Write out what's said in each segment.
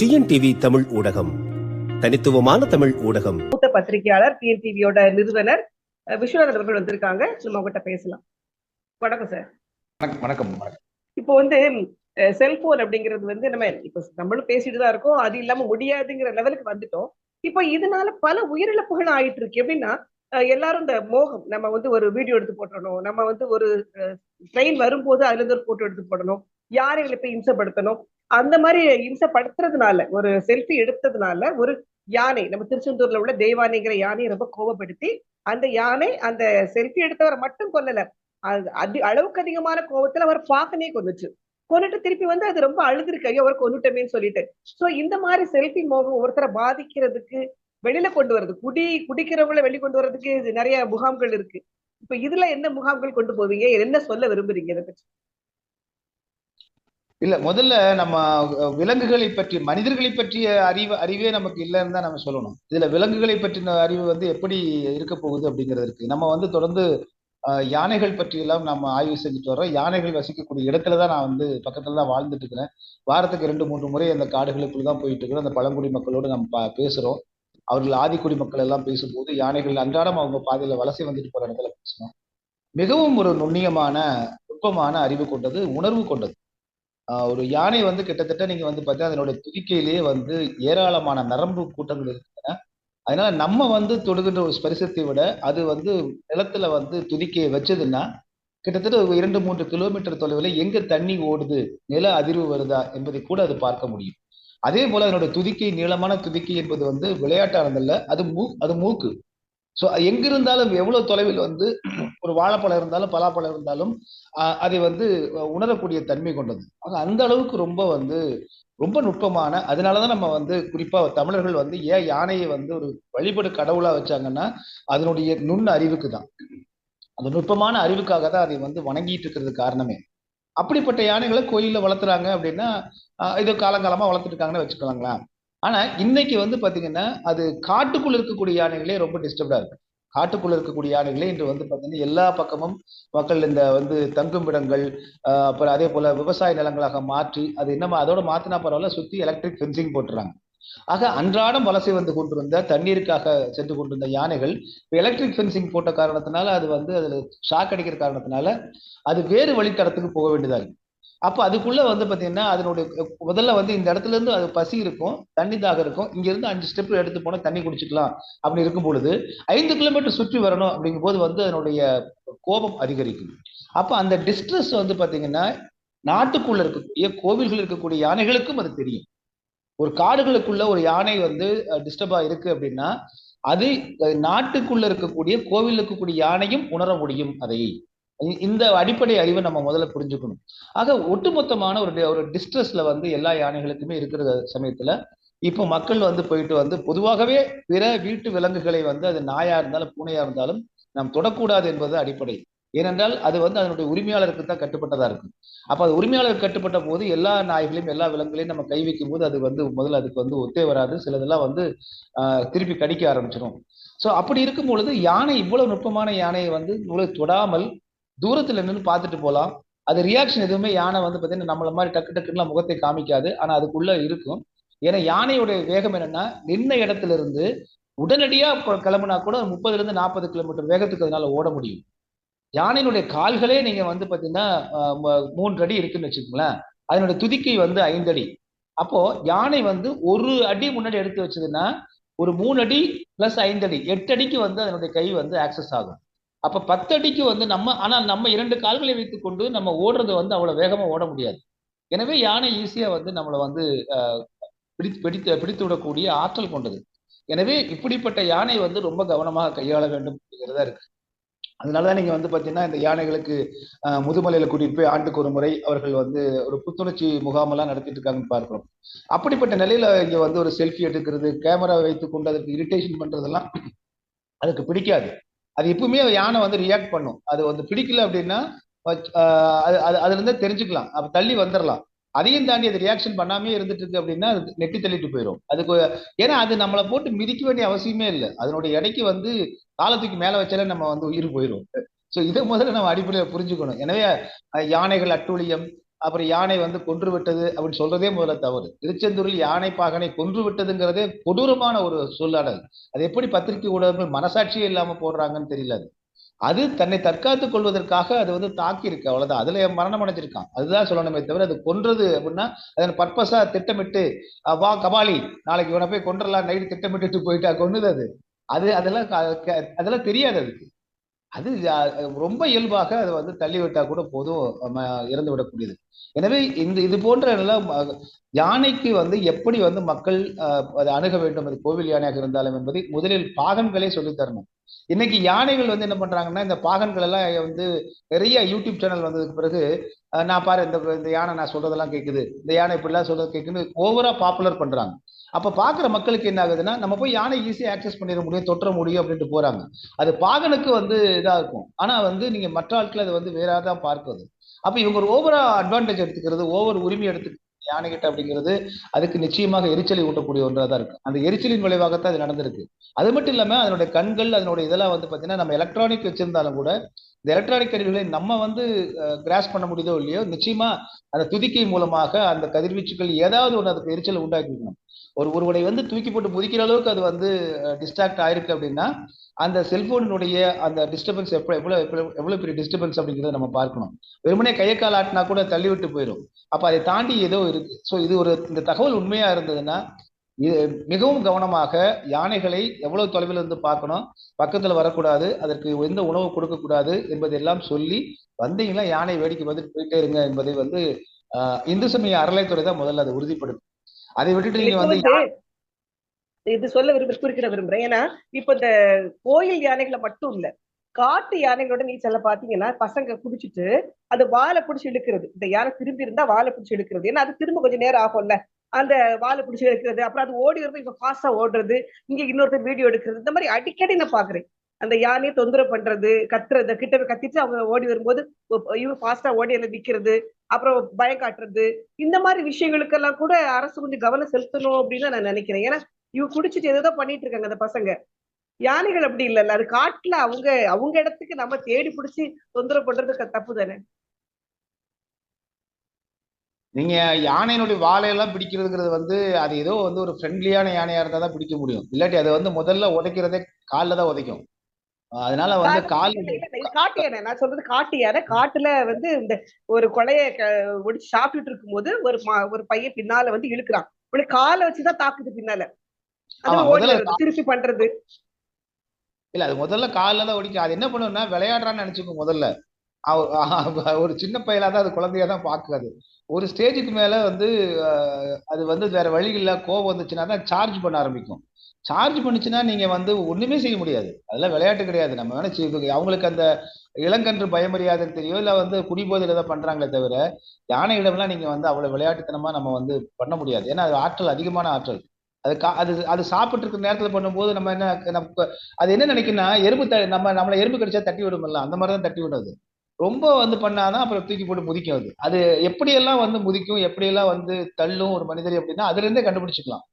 TNTV Tamil ஊடகம் தனித்துவமான தமிழ் ஊடகம். மூத்த பத்திரிகையாளர் டிஎன்டிவியோட நிறுவனர் விஸ்வநாதன் அவர்கள் வந்திருக்காங்க. நம்ம அவங்ககிட்ட பேசலாம். வணக்கம் சார் வணக்கம் இப்போ வந்து செல்போன் அப்படிங்கிறது வந்து நம்ம இப்போ நம்மளும் பேசிட்டு தான் இருக்கோம். அது இல்லாம முடியாதுங்கிற லெவலுக்கு வந்துட்டோம். இப்போ இதனால பல உயிரிழப்புகள் ஆயிட்டு இருக்கு. எப்படின்னா எல்லாரும் இந்த மோகம் நம்ம வந்து ஒரு வீடியோ எடுத்து போட்டுறணும். நம்ம வந்து ஒரு ட்ரெயின் வரும்போது அதுல இருந்து ஒரு போட்டோ எடுத்து போடணும். யாரைகளை போய் இம்சப்படுத்தணும்? அந்த மாதிரி இம்சப்படுத்துறதுனால ஒரு செல்ஃபி எடுத்ததுனால ஒரு யானை நம்ம திருச்செந்தூர்ல உள்ள தெய்வானைங்கிற யானையை ரொம்ப கோபப்படுத்தி அந்த யானை அந்த செல்ஃபி எடுத்தவரை மட்டும் கொல்லல. அது அதி அளவுக்கு அதிகமான கோபத்துல அவர் பாக்கனே கொண்டுச்சு கொண்டுட்டு திருப்பி வந்து அது ரொம்ப அழுதுருக்கு. ஐயோ அவர் கொண்டுட்டமேன்னு சொல்லிட்டு. சோ இந்த மாதிரி செல்ஃபி மோகம் ஒருத்தரை பாதிக்கிறதுக்கு வெளியில கொண்டு வர்றது குடி குடிக்கிறவங்கள வெளி கொண்டு வர்றதுக்கு நிறைய முகாம்கள் இருக்கு. இப்ப இதுல என்ன முகாம்கள் கொண்டு போவீங்க? என்ன சொல்ல விரும்புறீங்க? இதை பற்றி இல்ல முதல்ல நம்ம விலங்குகளை பற்றி மனிதர்களை பற்றிய அறிவு அறிவே நமக்கு இல்லைன்னு தான் நம்ம சொல்லணும். இதுல விலங்குகளை பற்றின அறிவு வந்து எப்படி இருக்க போகுது அப்படிங்கிறது இருக்கு. நம்ம வந்து தொடர்ந்து யானைகள் பற்றி எல்லாம் நம்ம ஆய்வு செஞ்சுட்டு வரோம் யானைகள் வசிக்கக்கூடிய இடத்துல தான் நான் வந்து பக்கத்துல தான் வாழ்ந்துட்டு இருக்கிறேன். வாரத்துக்கு ரெண்டு மூன்று முறை அந்த காடுகளுக்குள்ள தான் போயிட்டு இருக்கிறோம் அந்த பழங்குடி மக்களோடு நம்ம பேசுறோம். அவர்கள் ஆதிக்குடி மக்கள் எல்லாம் பேசும்போது யானைகள் அன்றாடம் அவங்க பாதையில வலசை வந்துட்டு போற இடத்துல பேசணும் மிகவும் ஒரு நுண்ணியமான நுட்பமான அறிவு கொண்டது உணர்வு கொண்டது. ஒரு யானை வந்து கிட்டத்தட்ட நீங்க வந்து பார்த்தீங்கன்னா அதனுடைய துதிக்கையிலேயே வந்து ஏராளமான நரம்பு கூட்டங்கள் இருக்கின்றன. அதனால நம்ம வந்து தொடுகின்ற ஒரு ஸ்பரிசத்தை விட அது வந்து நிலத்துல வந்து துதிக்கையை வச்சதுன்னா கிட்டத்தட்ட ஒரு இரண்டு மூன்று கிலோமீட்டர் தொலைவில் எங்க தண்ணி ஓடுது நில அதிர்வு வருதா என்பதை கூட அது பார்க்க முடியும். அதே போல அதனோட துதிக்கை நீளமான துதிக்கை என்பது வந்து விளையாட்டானதல்ல அது மூ அது மூக்கு. ஸோ எங்கிருந்தாலும் எவ்வளவு தொலைவில் வந்து ஒரு வாழைப்பழம் இருந்தாலும் பலாப்பழம் இருந்தாலும் அதை வந்து உணரக்கூடிய தன்மை கொண்டது. ஆக அந்த அளவுக்கு ரொம்ப வந்து ரொம்ப நுட்பமான அதனாலதான் நம்ம வந்து குறிப்பா தமிழர்கள் வந்து ஏன் யானையை வந்து ஒரு வழிபடு கடவுளா வச்சாங்கன்னா அதனுடைய நுண் அறிவுக்கு தான் அந்த நுட்பமான அறிவுக்காக தான் அதை வந்து வணங்கிட்டு இருக்கிறது காரணமே. அப்படிப்பட்ட யானைகளை கோயில்ல வளர்த்துறாங்க அப்படின்னா இது காலங்காலமா வளர்த்துட்டு இருக்காங்கன்னு வச்சுக்கலாங்களா ஆனா இன்னைக்கு வந்து பாத்தீங்கன்னா அது காட்டுக்குள்ள இருக்கக்கூடிய யானைகளே ரொம்ப டிஸ்டர்ப்டா இருக்கு. காட்டுக்குள்ள இருக்கக்கூடிய யானைகளே இன்று வந்து பார்த்தீங்கன்னா எல்லா பக்கமும் மக்கள் இந்த வந்து தங்கும் இடங்கள் அப்புறம் அதே போல விவசாய நிலங்களாக மாற்றி அது என்னமா அதோட மாத்தினா பரவாயில்ல சுத்தி எலக்ட்ரிக் ஃபென்சிங் போட்டுறாங்க. ஆக அன்றாடம் வலசை வந்து கொண்டிருந்த தண்ணீருக்காக சென்று கொண்டிருந்த யானைகள் இப்போ எலக்ட்ரிக் ஃபென்சிங் போட்ட காரணத்தினால அது வந்து அதுல ஷாக் அடிக்கிற காரணத்தினால அது வேறு வழித்தடத்துக்கு போக வேண்டியதாக இருக்கு. அப்போ அதுக்குள்ள வந்து பார்த்தீங்கன்னா அதனுடைய முதல்ல வந்து இந்த இடத்துல இருந்து அது பசி இருக்கும் தண்ணி தாக இருக்கும். இங்கேருந்து அஞ்சு ஸ்டெப் எடுத்து போனால் தண்ணி குடிச்சிக்கலாம் அப்படி இருக்கும் பொழுது ஐந்து கிலோமீட்டர் சுற்றி வரணும் அப்படிங்கும் போது வந்து அதனுடைய கோபம் அதிகரிக்கும். அப்போ அந்த டிஸ்ட்ரெஸ் வந்து பார்த்தீங்கன்னா நாட்டுக்குள்ள இருக்கக்கூடிய கோவில்கள் இருக்கக்கூடிய யானைகளுக்கும் அது தெரியும். ஒரு காடுகளுக்குள்ள ஒரு யானை வந்து டிஸ்டர்பா இருக்கு அப்படின்னா அது நாட்டுக்குள்ள இருக்கக்கூடிய கோவில் இருக்கக்கூடிய யானையும் உணர முடியும் அதை. இந்த அடிப்படை அறிவை நம்ம முதல்ல புரிஞ்சுக்கணும். ஆக ஒட்டுமொத்தமான ஒரு ஒரு டிஸ்ட்ரெஸ்ல வந்து எல்லா யானைகளுக்குமே இருக்கிற சமயத்துல. இப்போ மக்கள் வந்து போயிட்டு வந்து பொதுவாகவே பிற வீட்டு விலங்குகளை வந்து அது நாயா இருந்தாலும் பூனையா இருந்தாலும் நாம் தொடக்கூடாது என்பது அடிப்படை. ஏனென்றால் அது வந்து அதனுடைய உரிமையாளருக்கு தான் கட்டுப்பட்டதா இருக்கும். அப்ப அது உரிமையாளருக்கு கட்டுப்பட்ட போது எல்லா நாய்களையும் எல்லா விலங்குகளையும் நம்ம கை வைக்கும் போது அது வந்து முதல்ல அதுக்கு வந்து ஒத்தே வராது. சிலதெல்லாம் வந்து திருப்பி கடிக்க ஆரம்பிச்சிடும் ஸோ அப்படி இருக்கும் பொழுது யானை இவ்வளவு நுட்பமான யானையை வந்து இவ்வளவு தொடாமல் தூரத்துல நின்று பார்த்துட்டு போகலாம் அது ரியாக்ஷன் எதுவுமே யானை வந்து பார்த்தீங்கன்னா நம்மள மாதிரி டக்கு டக்குன்னு முகத்தை காமிக்காது. ஆனா அதுக்குள்ள இருக்கும். ஏன்னா யானையுடைய வேகம் என்னன்னா நின்ன இடத்துல இருந்து உடனடியா கிளம்புனா கூட முப்பதுல இருந்து நாற்பது கிலோமீட்டர் வேகத்துக்கு அதனால ஓட முடியும். யானையினுடைய கால்களே நீங்க வந்து பாத்தீங்கன்னா மூன்று அடி இருக்குன்னு வச்சுக்கோங்களேன். அதனுடைய துதிக்கை வந்து ஐந்து அடி. அப்போ யானை வந்து ஒரு அடி முன்னாடி எடுத்து வச்சதுன்னா ஒரு மூணு அடி பிளஸ் ஐந்து அடி. எட்டு அடிக்கு வந்து அதனுடைய கை வந்து ஆக்சஸ் ஆகும். அப்ப பத்தடிக்கு வந்து நம்ம ஆனால் நம்ம இரண்டு கால்களை வைத்துக் கொண்டு நம்ம ஓடுறது வந்து அவ்வளவு வேகமா ஓட முடியாது. எனவே யானை ஈஸியா வந்து நம்மளை வந்து ஆஹ், பிடித்து பிடித்து விடக்கூடிய ஆற்றல் கொண்டது. எனவே இப்படிப்பட்ட யானை வந்து ரொம்ப கவனமாக கையாள வேண்டும் அப்படிங்கிறதா இருக்கு. அதனாலதான் நீங்க வந்து பாத்தீங்கன்னா இந்த யானைகளுக்கு முதுமலையில கூட்டிட்டு போய் ஆண்டுக்கு ஒரு முறை அவர்கள் வந்து ஒரு புத்துணர்ச்சி முகாமெல்லாம் நடத்திட்டு இருக்காங்கன்னு பார்க்கிறோம். அப்படிப்பட்ட நிலையில இங்க வந்து ஒரு செல்ஃபி எடுக்கிறது கேமரா வைத்து கொண்டு அதுக்கு இரிட்டேஷன் பண்றதெல்லாம் அதுக்கு பிடிக்காது. அது எப்பவுமே யானை வந்து ரியாக்ட் பண்ணும். அது வந்து பிடிக்கல அப்படின்னா அது அது- அதுல இருந்தே தெரிஞ்சுக்கலாம். அப்ப தள்ளி வந்துடலாம் அதையும் தாண்டி அது ரியாக்ஷன் பண்ணாமே இருந்துட்டு இருக்கு அப்படின்னா அது நெட்டி தள்ளிட்டு போயிடும் அதுக்கு ஏன்னா அது நம்மளை போட்டு மிதிக்க வேண்டிய அவசியமே இல்லை. அதனுடைய எடைக்கு வந்து காலத்துக்கு மேல வச்சாலே நம்ம வந்து உயிர் போயிடும் ஸோ இதை முதல்ல நம்ம அடிப்படையில் புரிஞ்சுக்கணும். எனவே யானைகள் அட்டூழியம் அப்புறம் யானை வந்து கொன்று விட்டது அப்படின்னு சொல்றதே முதல்ல தவறு. திருச்செந்தூரில் யானை பாகனை கொன்று விட்டதுங்கிறதே கொடூரமான ஒரு சொல்லாடல். அது எப்படி பத்திரிகை ஊடகங்கள் மனசாட்சியே இல்லாம போடுறாங்கன்னு தெரியல அது. அது தன்னை தற்காத்துக் கொள்வதற்காக அது வந்து தாக்கி இருக்கு அவ்வளவுதான். அதுல மரணம் அடைஞ்சிருக்கான். அதுதான் சொல்லணுமே தவிர அது கொன்றது அப்படின்னா அதன் பர்பஸா திட்டமிட்டு வா கபாலி நாளைக்கு இவனை போய் கொன்றலாம் நைட்டு திட்டமிட்டுட்டு போயிட்டா கொண்டுது அது. அது அதெல்லாம் க- அதெல்லாம் தெரியாது அதுக்கு. அது ரொம்ப இயல்பாக அதை வந்து தள்ளிவிட்டா கூட போதும் இறந்து விடக்கூடியது. எனவே இந்த இது போன்ற எல்லாம் யானைக்கு வந்து எப்படி வந்து மக்கள் அதை அணுக வேண்டும்? அது கோவில் யானையாக இருந்தாலும் என்பதை முதலில் பாகன்களே சொல்லித் தரணும். இன்னைக்கு யானைகள் வந்து என்ன பண்றாங்கன்னா இந்த பாகன்கள் எல்லாம் வந்து நிறைய யூடியூப் சேனல் வந்ததுக்கு பிறகு நான் பாரு இந்த இந்த யானை நான் சொல்றதெல்லாம் கேட்குது இந்த யானை இப்படிலாம் சொல்றது கேட்குன்னு ஓவரா பாப்புலர் பண்றாங்க. அப்போ பார்க்குற மக்களுக்கு என்ன ஆகுதுன்னா நம்ம போய் யானை ஈஸியாக ஆக்சஸ் பண்ணிட முடியும் தொற்ற முடியும் அப்படின்ட்டு போகிறாங்க அது பாகனுக்கு வந்து இதாக இருக்கும். ஆனால் வந்து நீங்கள் மற்ற ஆட்கள் அதை வந்து வேறாக தான் பார்க்குது அப்போ இவங்க ஒரு ஓவரா அட்வான்டேஜ் எடுத்துக்கிறது ஓவர் உரிமை எடுத்து யானைகிட்ட அப்படிங்கிறது அதுக்கு நிச்சயமாக எரிச்சலை ஊட்டக்கூடிய ஒன்றாக தான் இருக்கு. அந்த எரிச்சலின் விளைவாகத்தான் அது நடந்திருக்கு. அது மட்டும் இல்லாமல் அதனுடைய கண்கள் அதனுடைய இதெல்லாம் வந்து பார்த்தீங்கன்னா நம்ம எலக்ட்ரானிக் வச்சிருந்தாலும் கூட இந்த எலக்ட்ரானிக் கருவிகளை நம்ம வந்து கிராஸ் பண்ண முடியுதோ இல்லையோ நிச்சயமா அந்த துதிக்கை மூலமாக அந்த கதிர்வீச்சுகள் ஏதாவது ஒன்று அதுக்கு எரிச்சல் உண்டாக்கிக்கணும் ஒரு ஒருவனை வந்து தூக்கி போட்டு முதிக்கிற அளவுக்கு அது வந்து டிஸ்ட்ராக்ட் ஆயிருக்கு அப்படின்னா அந்த செல்போனினுடைய அந்த டிஸ்டர்பன்ஸ் எப்போ எவ்வளோ எவ்வளோ எவ்வளோ பெரிய டிஸ்டர்பன்ஸ் அப்படிங்கிறத நம்ம பார்க்கணும். வெறுமனே கையை கால் ஆட்டினா கூட தள்ளி விட்டு போயிடும் அப்போ அதை தாண்டி ஏதோ இருக்கு. ஸோ இது ஒரு இந்த தகவல் உண்மையாக இருந்ததுன்னா இது மிகவும் கவனமாக யானைகளை எவ்வளவு தொலைவில் இருந்து பார்க்கணும்? பக்கத்துல வரக்கூடாது அதற்கு எந்த உணவு கொடுக்கக்கூடாது என்பதெல்லாம் சொல்லி வந்தீங்கன்னா யானை வேடிக்கை பார்த்துட்டு போயிட்டே இருங்க என்பதை வந்து ஆஹ், இந்து சமய அறநிலைத்துறை தான் முதல்ல அதை உறுதிப்படுத்தும். அதை விட்டுட்டு நீங்க வந்து வந்து இது சொல்ல விரும்ப குறிப்பிட விரும்புறேன். ஏன்னா இப்ப இந்த கோயில் யானைகளை மட்டும் இல்ல காட்டு யானைகளோட நீச்சல பாத்தீங்கன்னா பசங்க குடிச்சிட்டு அது வாழை பிடிச்சி இழுக்கிறது. இந்த யானை திரும்பி இருந்தா வாழை பிடிச்சி இழுக்கிறது. ஏன்னா அது திரும்ப கொஞ்சம் நேரம் ஆகும்ல. அந்த வாழை பிடிச்சி எடுக்கிறது அப்புறம் அது ஓடி வருது இப்ப ஃபாஸ்டா ஓடுறது இங்க இன்னொருத்தர் வீடியோ எடுக்கிறது இந்த மாதிரி அடிக்கடி நான் பாக்குறேன் அந்த யானையை தொந்தரவு பண்றது கத்துறது கிட்ட கத்திட்டு அவங்க ஓடி வரும்போது இவங்க ஃபாஸ்டா ஓடி அதில் நிக்கிறது அப்புறம் பயம் காட்டுறது இந்த மாதிரி விஷயங்களுக்கெல்லாம் கூட அரசு கொஞ்சம் கவனம் செலுத்தணும் அப்படின்னு தான் நான் நினைக்கிறேன். ஏன்னா இவ குடிச்சிட்டு ஏதோ பண்ணிட்டு இருக்காங்க அந்த பசங்க. யானைகள் அப்படி இல்லைல்ல அது காட்டுல அவங்க அவங்க இடத்துக்கு நம்ம தேடி பிடிச்சி தொந்தரவு பண்றது தப்பு தானே நீங்க யானையினுடைய வாழையெல்லாம் பிடிக்கிறதுங்கிறது வந்து அது ஏதோ வந்து ஒரு ஃப்ரெண்ட்லியான யானையா இருந்தா தான் பிடிக்க முடியும். இல்லாட்டி அது வந்து முதல்ல உதைக்கிறதே காலில் தான் உதைக்கும். அதனால வந்து கால் காட்டு யானை. நான் சொல்றது காட்டு யானை. காட்டுல வந்து இந்த ஒரு கொலைய ஒடிச்சு சாப்பிட்டுட்டு இருக்கும்போது ஒரு ஒரு பையன் பின்னால வந்து இழுக்கிறான். உடனே காலை வச்சுதான் தாக்குது பின்னால. திருப்பி பண்றது. இல்ல அது முதல்ல காலில் தான் ஒடிக்கும். அது என்ன பண்ணுன்னா விளையாடுறான்னு நினைச்சுக்கும் முதல்ல. ஒரு சின்ன பையலா தான் அது குழந்தையா தான் பாக்குது ஒரு ஸ்டேஜுக்கு மேலே வந்து அது வந்து வேற வழி இல்ல கோவம் வந்துச்சுன்னா தான் சார்ஜ் பண்ண ஆரம்பிக்கும். சார்ஜ் பண்ணுச்சுன்னா நீங்கள் வந்து ஒன்றுமே செய்ய முடியாது. அதெல்லாம் விளையாட்டு கிடையாது. நம்ம வேணால் இது- அவங்களுக்கு அந்த இளங்கன்று பயமறியாதுன்னு தெரியும். இல்லை வந்து குடிபோதையில் ஏதாவது பண்ணுறாங்களே தவிர யானையிடம்லாம் நீங்கள் வந்து அவ்வளோ விளையாட்டுத்தனமாக நம்ம வந்து பண்ண முடியாது. ஏன்னா அது ஆற்றல் அதிகமான ஆற்றல். அது கா- அது அது சாப்பிட்டு இருக்கிற பண்ணும்போது நம்ம என்ன நமக்கு அது என்ன நினைக்கணும்னா எறும்பு த நம்ம நம்மளை எறும்பு கடிச்சா தட்டி விடுமில்ல அந்த மாதிரி தான் தட்டி விடுது ரொம்ப வந்து பண்ணாதான் அப்புறம் தூக்கி போட்டு முதிக்கும் அது. அது எப்படியெல்லாம் வந்து முதிக்கும் எப்படியெல்லாம் வந்து தள்ளும் ஒரு மனிதர் அப்படின்னா அதுலேருந்தே கண்டுபிடிச்சிக்கலாம்.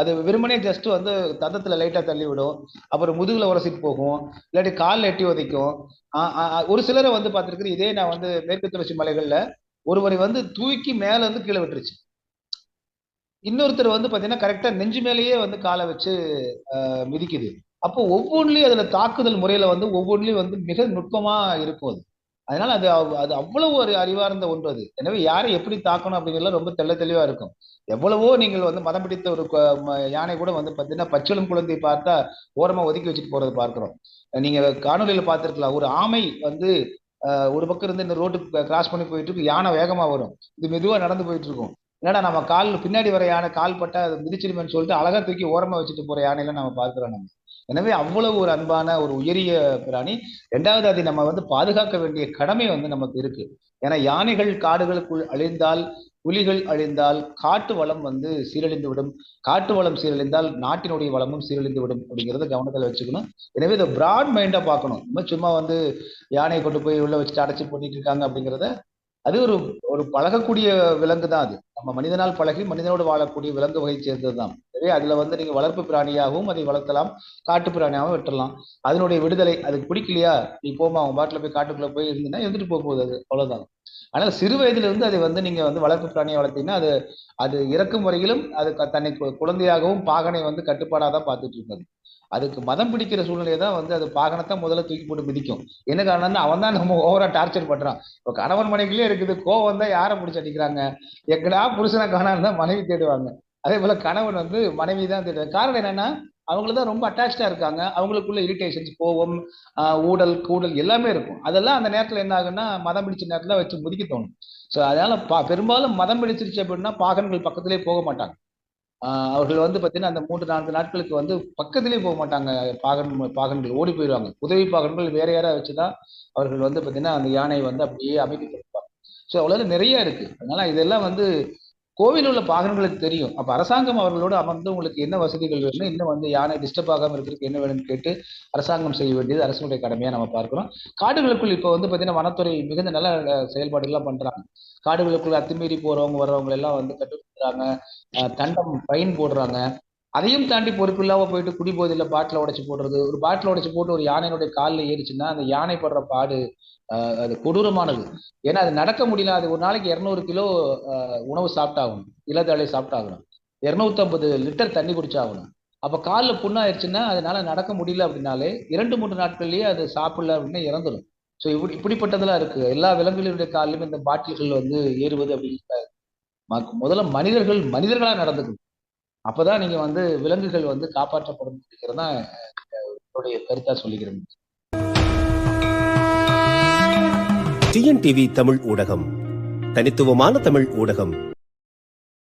அது வெறுமனே ஜஸ்ட் வந்து தந்தத்தில் லைட்டாக தள்ளி விடும். அப்புறம் முதுகில் உரசிட்டு போகும். இல்லாட்டி காலில் எட்டி உதைக்கும். ஒரு சிலரை வந்து பார்த்திருக்கிறேன் இதே நான் வந்து மேற்கு தொடர்ச்சி மலைகளில் ஒருவரை வந்து தூக்கி மேலே வந்து கீழே விட்டுருச்சு. இன்னொருத்தர் வந்து பார்த்தீங்கன்னா கரெக்டாக நெஞ்சு மேலேயே வந்து காலை வச்சு மிதிக்குது. அப்போ ஒவ்வொன்றிலையும் அதில் தாக்குதல் முறையில் வந்து ஒவ்வொன்றிலையும் வந்து மிக நுட்பமாக இருக்கும் அது. அதனால அது அவ்- அது அவ்வளவு ஒரு அறிவார்ந்த ஒன்று அது. எனவே யாரை எப்படி தாக்கணும் அப்படிங்கிறதுல ரொம்ப தெள்ள தெளிவா இருக்கும். எவ்வளவோ நீங்கள் வந்து மதம் பிடித்த ஒரு யானை கூட வந்து பார்த்தீங்கன்னா பச்சிளம் குழந்தையை பார்த்தா ஓரமா ஒதுக்கி வச்சுட்டு போறது பார்க்கிறோம். நீங்க காணொலியில பார்த்துருக்கலாம். ஒரு ஆமை வந்து ஒரு பக்கம் இருந்து இந்த ரோட்டுக்கு கிராஸ் பண்ணி போயிட்டு இருக்கு. யானை வேகமா வரும். இது மெதுவா நடந்து போயிட்டு இருக்கும். என்னடா நம்ம கால் பின்னாடி வர யானை கால் பட்டா அது மிதிச்சிருமேன்னு சொல்லிட்டு அழகா தூக்கி ஓரமா வச்சுட்டு போற யானையெல்லாம் நம்ம பார்க்கிறோம் நம்ம. எனவே அவ்வளவு ஒரு அன்பான ஒரு உயரிய பிராணி. ரெண்டாவது அதை நம்ம வந்து பாதுகாக்க வேண்டிய கடமை வந்து நமக்கு இருக்கு. ஏன்னா யானைகள் காடுகளுக்குள் அழிந்தால் புலிகள் அழிந்தால் காட்டு வளம் வந்து சீரழிந்து விடும் காட்டு வளம் சீரழிந்தால் நாட்டினுடைய வளமும் சீரழிந்து விடும் அப்படிங்கிறத கவனத்தில் வச்சுக்கணும். எனவே இதை பிராட் மைண்டாக பார்க்கணும். சும்மா வந்து யானையை கொண்டு போய் உள்ள வச்சுட்டு அடைச்சி பண்ணிட்டு இருக்காங்க அப்படிங்கிறத அது ஒரு ஒரு பழகக்கூடிய விலங்கு தான் அது. நம்ம மனிதனால் பழகி மனிதனோடு வாழக்கூடிய விலங்கு வகை சேர்ந்தது தான் எனவே அதுல வந்து நீங்க வளர்ப்பு பிராணியாகவும் அதை வளர்த்தலாம் காட்டு பிராணியாகவும் விட்டுறலாம் அதனுடைய விடுதலை அதுக்கு பிடிக்கலையா? நீ போமா அவன் பாட்டில் போய் காட்டுக்குள்ள போய் இருந்தீங்கன்னா இருந்துட்டு போக போகுது அது அவ்வளவுதான். ஆனால் சிறு வயதுல இருந்து அதை வந்து நீங்க வந்து வளர்ப்பு பிராணியை வளர்த்தீங்கன்னா அது அது இறக்கும் வரையிலும் அது தன்னை கு- குழந்தையாகவும் பாகனை வந்து கட்டுப்பாடாக தான் பார்த்துட்டு இருந்தது. அதுக்கு மதம் பிடிக்கிற சூழ்நிலையை தான் வந்து அது பாகனத்தை முதல்ல தூக்கி போட்டு மிதிக்கும். என்ன காரணம்னா அவன் தான் நம்ம ஓவரா டார்ச்சர் பண்றான். இப்போ கணவன் மனைவிலே இருக்குது கோவம் தான் யாரை பிடிச்சி அடிக்கிறாங்க? எங்கடா புருஷனை காணான்னு தான் மனைவி தேடுவாங்க. அதே போல கணவன் வந்து மனைவி தான் தேடுவாங்க. காரணம் என்னன்னா அவங்கள தான் ரொம்ப அட்டாச்சா இருக்காங்க. அவங்களுக்குள்ள இரிட்டேஷன்ஸ் கோவம் ஊடல் கூடல் எல்லாமே இருக்கும். அதெல்லாம் அந்த நேரத்துல என்ன ஆகுன்னா மதம் பிடிச்ச நேரத்துல வச்சு முதிக்க தோணும். ஸோ அதனால பா பெரும்பாலும் மதம் பிடிச்சிருச்சு அப்படின்னா பாகன்கள் பக்கத்திலே போக மாட்டாங்க. அவர்கள் வந்து பார்த்தீங்கன்னா அந்த மூன்று நான்கு நாட்களுக்கு வந்து பக்கத்திலேயே போக மாட்டாங்க. பாகன் பாகன்கள் ஓடி போயிடுவாங்க. உதவி பாகன்கள் வேற யாராவது வச்சுதான் அவர்கள் வந்து பார்த்தீங்கன்னா அந்த யானையை வந்து அப்படியே அமைதிப்படுத்துவாங்க ஸோ அவ்வளோ நிறைய இருக்கு. அதனால இதெல்லாம் வந்து கோவில் உள்ள பாகன்களுக்கு தெரியும். அப்ப அரசாங்கம் அவர்களோடு அமர்ந்து உங்களுக்கு என்ன வசதிகள் வேணும் இன்னும் வந்து யானை டிஸ்டர்ப் ஆகாம இருக்கிறதுக்கு என்ன வேணும்னு கேட்டு அரசாங்கம் செய்ய வேண்டியது அரசுடைய கடமையா நம்ம பார்க்கிறோம். காடுகளுக்குள் இப்போ வந்து பாத்தீங்கன்னா வனத்துறை மிகுந்த நல்ல செயல்பாடுகள்லாம் பண்றாங்க. காடுகளுக்குள்ள அத்துமீறி போறவங்க வர்றவங்க எல்லாம் வந்து கட்டுப்படுத்துறாங்க. தண்டம் ஃபைன் போடுறாங்க. அதையும் தாண்டி பொறுப்பில்லாம போயிட்டு குடிபோதையில பாட்டில் உடைச்சு போடுறது. ஒரு பாட்டில் உடைச்சு போட்டு ஒரு யானையினுடைய காலில் ஏறிச்சுன்னா அந்த யானை படுற பாடு அஹ், அது கொடூரமானது. ஏன்னா அது நடக்க முடியல. அது ஒரு நாளைக்கு இரநூறு கிலோ உணவு சாப்பிட்டாகணும். இலதழை சாப்பிட்டாகணும். இரநூத்தம்பது லிட்டர் தண்ணி குடிச்சாகணும். அப்போ காலில் புண்ணாயிருச்சுன்னா அதனால நடக்க முடியல அப்படின்னாலே இரண்டு மூன்று நாட்கள்லயே அது சாப்பிடல அப்படின்னா இறந்துடும் ஸோ இப்படி இப்படிப்பட்டதெல்லாம் இருக்கு. எல்லா விலங்குகளுடைய காலிலும் இந்த பாட்டில்கள் வந்து ஏறுவது அப்படின்னு ம- முதல்ல மனிதர்கள் மனிதர்களாக நடந்துக்கணும். அப்பதான் நீங்க வந்து விலங்குகள் வந்து காப்பாற்றப்படும் அப்படிங்கிறது தான் என்னுடைய கருத்தா சொல்லிக்கிறேன். டிஎன்டிவி தமிழ் ஊடகம். தனித்துவமான தமிழ் ஊடகம்.